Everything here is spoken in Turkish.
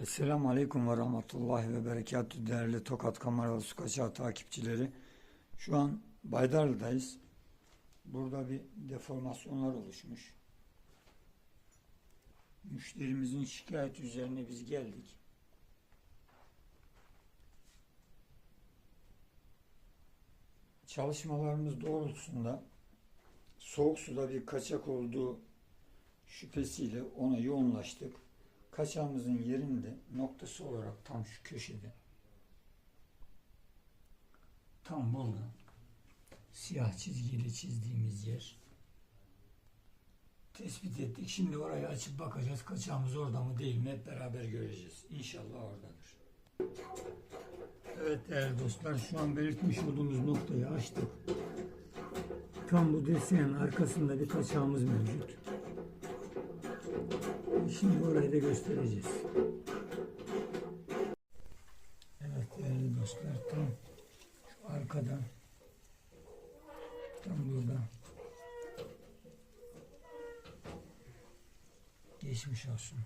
Esselamu Aleyküm ve Rahmetullahi ve Berekatü değerli Tokat Kameralı Su Kaçağı takipçileri. Şu an Baydarlı'dayız. Burada bir deformasyonlar oluşmuş. Müşterimizin şikayet üzerine biz geldik. Çalışmalarımız doğrultusunda soğuk suda bir kaçak olduğu şüphesiyle ona yoğunlaştık. Kaçağımızın yerinde noktası olarak tam şu köşede. Tam burada. Siyah çizgiyle çizdiğimiz yer. Tespit ettik. Şimdi orayı açıp bakacağız. Kaçağımız orada mı değil mi hep beraber göreceğiz. İnşallah oradadır. Evet değerli dostlar şu an belirtmiş olduğumuz noktayı açtık. Tam bu desenin arkasında bir kaçağımız mevcut. Şimdi orayı da göstereceğiz. Evet değerli dostlar tam şu arkada tam burada geçmiş olsun.